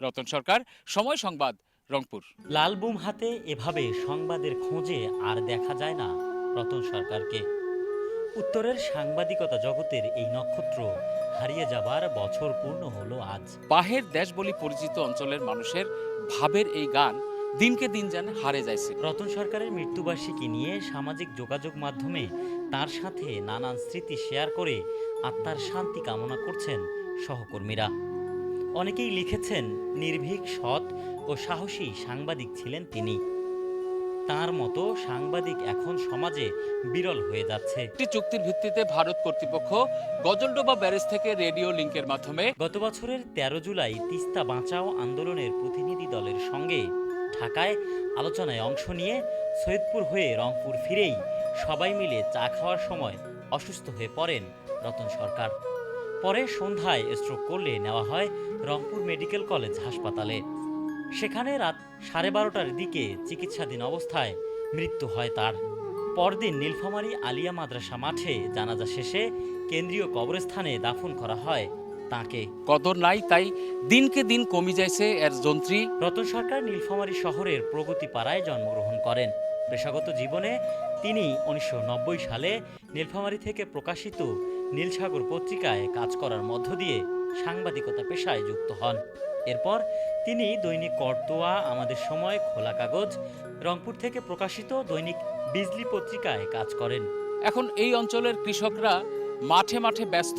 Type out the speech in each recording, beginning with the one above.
রতন সরকার সময় সংবাদ রংপুর। লাল বুম হাতে এভাবে সংবাদের খোঁজে আর দেখা যায় না রতন সরকারকে। উত্তরের সাংবাদিকতা জগতের এই নক্ষত্র হারিয়ে যাবার বছর পূর্ণ হলো আজ। বাহের দেশ বলি পরিচিত অঞ্চলের মানুষের ভাবের এই গান দিনকে দিন যেন হারে যাইছে। রতন সরকারের মৃত্যুবার্ষিকী নিয়ে সামাজিক যোগাযোগ মাধ্যমে তার সাথে নানান স্মৃতি শেয়ার করে আত্মার শান্তি কামনা করছেন সহকর্মীরা। অনেকেই লিখেছেন নির্ভীক সৎ ও সাহসী সাংবাদিক ছিলেন তিনি। তার মতো সাংবাদিক এখন সমাজে বিরল হয়ে যাচ্ছে। একটি চুক্তির ভিত্তিতে ভারত কর্তৃপক্ষ গজলডোবা ব্যারেজ থেকে রেডিও লিংকের মাধ্যমে গত বছরের ১৩ জুলাই তিস্তা বাঁচাও আন্দোলনের প্রতিনিধি দলের সঙ্গে ঢাকায় আলোচনায় অংশ নিয়ে সৈয়দপুর হয়ে রংপুর ফিরেই সবাই মিলে চা খাওয়ার সময় অসুস্থ হয়ে পড়েন রতন সরকার। পরে সন্ধ্যায় স্ট্রোক করলে নেওয়া হয় রংপুর মেডিকেল কলেজ হাসপাতালে। সেখানে রাত সাড়ে বারোটার দিকে চিকিৎসাধীন অবস্থায় মৃত্যু হয় তার। পরদিন নীলফামারী আলিয়া মাদ্রাসা মাঠে জানাজা শেষে কেন্দ্রীয় কবরস্থানে দাফন করা হয় তাকে। কদর নাই তাই দিনকে দিন কমে যাইছে এর যন্ত্রী। রতন সরকার নীলফামারী শহরের প্রগতি পাড়ায় জন্মগ্রহণ করেন। পেশাগত জীবনে তিনি উনিশশো নব্বই সালে নীলফামারী থেকে প্রকাশিত নীলসাগর পত্রিকায় কাজ করার মধ্য দিয়ে সাংবাদিকতা পেশায় যুক্ত হন। এরপর তিনি দৈনিক কর্তোয়া আমাদের সময় খোলা কাগজ রংপুর থেকে প্রকাশিত দৈনিক বিজলি পত্রিকায় কাজ করেন। এখন এই অঞ্চলের কৃষকরা মাঠে মাঠে ব্যস্ত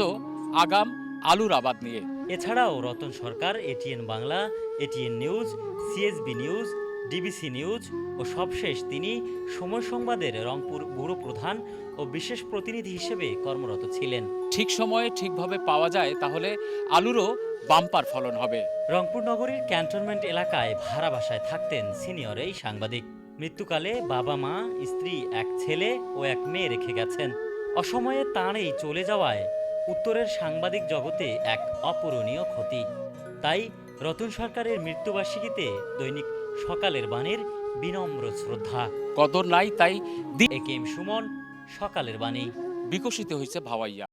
আগাম আলুর আবাদ নিয়ে। এছাড়াও Ratan Sarkar ATN Bangla ATN news CSB news DBC news ও সবশেষ তিনি সময় সংবাদের রংপুর ব্যুরো প্রধান ও বিশেষ প্রতিনিধি হিসেবে কর্মরত ছিলেন। ঠিক সময়ে ঠিকভাবে পাওয়া যায় তাহলে আলুরও বাম্পার ফলন হবে। রংপুর নগরীর ক্যান্টনমেন্ট এলাকায় ভাড়া বাসায় থাকতেন সিনিয়র এই সাংবাদিক। মৃত্যুকালে বাবা মা স্ত্রী এক ছেলে ও এক মেয়ে রেখে গেছেন। অসময়ে তাঁর এই চলে যাওয়ায় উত্তরের সাংবাদিক জগতে এক অপূরণীয় ক্ষতি। তাই রতন সরকারের মৃত্যুবার্ষিকীতে দৈনিক সকালের বাণীর বিনম্র শ্রদ্ধা। কদর নাই তাই এ কে এম সুমন সকালের বাণী। বিকশিত হয়েছে ভাওয়াইয়া।